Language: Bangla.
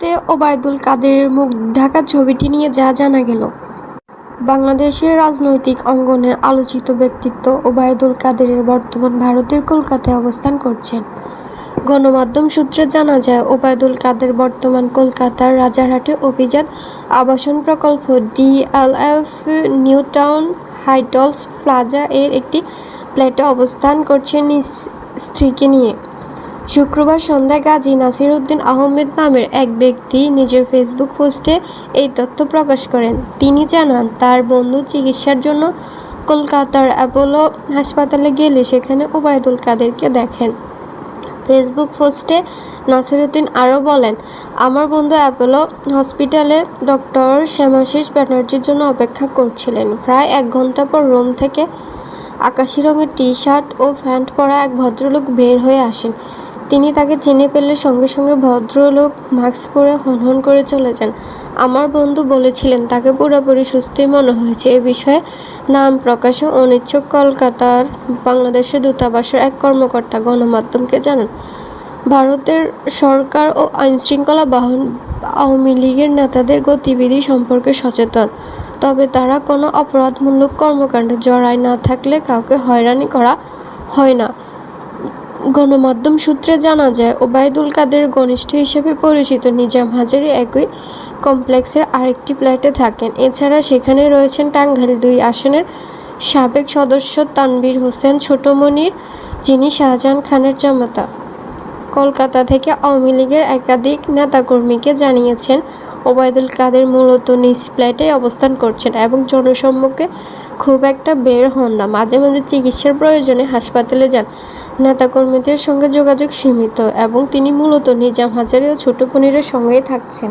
তে ওবায়দুল কাদেরের মুখ ঢাকা ছবিটি নিয়ে যা জানা গেল। বাংলাদেশের রাজনৈতিক অঙ্গনে আলোচিত ব্যক্তিত্ব ওবায়দুল কাদেরের বর্তমান ভারতের কলকাতায় অবস্থান করছেন। গণমাধ্যম সূত্রে জানা যায়, ওবায়দুল কাদের বর্তমান কলকাতার রাজারহাটে অভিজাত আবাসন প্রকল্প DLF New Town Heights Plaza এর একটি ফ্ল্যাটে অবস্থান করছেন স্ত্রীকে নিয়ে। শুক্রবার সন্ধ্যায় গাজী নাসির উদ্দিন আহমেদ নামের এক ব্যক্তি নিজের ফেসবুক পোস্টে এই তথ্য প্রকাশ করেন। তিনি জানান, তার বন্ধু চিকিৎসার জন্য কলকাতার অ্যাপোলো হাসপাতালে গেলে সেখানে ওবায়দুল কাদেরকে দেখেন। ফেসবুক পোস্টে নাসিরুদ্দিন আরও বলেন, আমার বন্ধু অ্যাপোলো হসপিটালে ডক্টর শ্যামাশিস ব্যানার্জির জন্য অপেক্ষা করছিলেন। প্রায় এক ঘণ্টা পর রুম থেকে আকাশি রঙের টি শার্ট ও প্যান্ট পরা এক ভদ্রলোক বের হয়ে আসেন। তিনি তাকে চিনে পেলে সঙ্গে সঙ্গে ভদ্রলোক মাস্ক পরে হনহন করে চলে যান। আমার বন্ধু বলেছিলেন, তাকে পুরোপুরি সুস্থই মনে হয়েছে। এ বিষয়ে নাম প্রকাশে অনিচ্ছুক কলকাতার বাংলাদেশের দূতাবাসের এক কর্মকর্তা গণমাধ্যমকে জানান, ভারতের সরকার ও আইনশৃঙ্খলা বাহন আওয়ামী লীগের নেতাদের গতিবিধি সম্পর্কে সচেতন। তবে তারা কোনো অপরাধমূলক কর্মকাণ্ডে জড়ায় না থাকলে কাউকে হয়রানি করা হয় না। গণমাধ্যম সূত্রে জানা যায়, ওবায়দুল কাদের ঘনিষ্ঠ হিসেবে পরিচিত নিজাম হাজারি একই কমপ্লেক্সের আরেকটি ফ্ল্যাটে থাকেন। এছাড়া সেখানে রয়েছেন টাঙ্গাইল দুই আসনের সাবেক সদস্য তানবীর হোসেন ছোটমনির যিনি শাহজাহান খানের জামাতা। কলকাতা থেকে আওয়ামী লীগের একাধিক নেতাকর্মীকে জানিয়েছেন, ওবায়দুল কাদের মূলত নিজ ফ্ল্যাটে অবস্থান করছেন এবং জনসম্মুখে খুব একটা বের হন না। মাঝে মাঝে চিকিৎসার প্রয়োজনে হাসপাতালে যান। নেতাকর্মীদের সঙ্গে যোগাযোগ সীমিত এবং তিনি মূলত নিজাম হাজারি ও ছোট পনিরের সঙ্গেই থাকছেন।